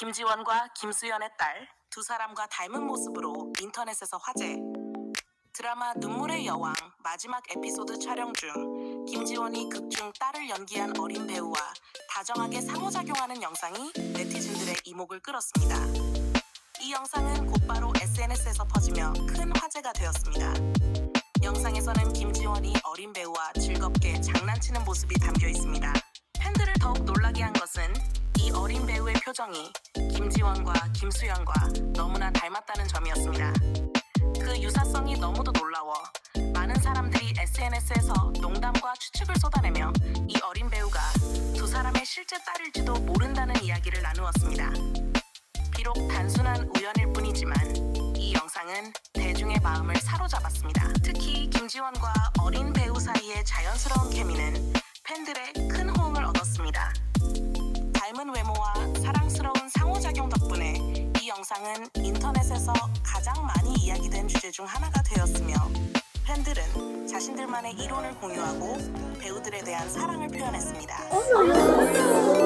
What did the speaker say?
김지원과 김수연의 딸 두 사람과 닮은 모습으로 인터넷에서 화제. 드라마 눈물의 여왕 마지막 에피소드 촬영 중 김지원이 극중 딸을 연기한 어린 배우와 다정하게 상호작용하는 영상이 네티즌들의 이목을 끌었습니다. 이 영상은 곧바로 SNS에서 퍼지며 큰 화제가 되었습니다. 영상에서는 김지원이 어린 배우와 즐겁게 장난치는 모습이 담겨 있습니다. 표정이 김지원과 김수현과 너무나 닮았다는 점이었습니다. 그 유사성이 너무도 놀라워 많은 사람들이 SNS에서 농담과 추측을 쏟아내며 이 어린 배우가 두 사람의 실제 딸일지도 모른다는 이야기를 나누었습니다. 비록 단순한 우연일 뿐이지만 이 영상은 대중의 마음을 사로잡았습니다. 특히 김지원과 어린 배우 사이의 자연스러운 영상은 인터넷에서 가장 많이 이야기된 주제 중 하나가 되었으며 팬들은 자신들만의 이론을 공유하고 배우들에 대한 사랑을 표현했습니다.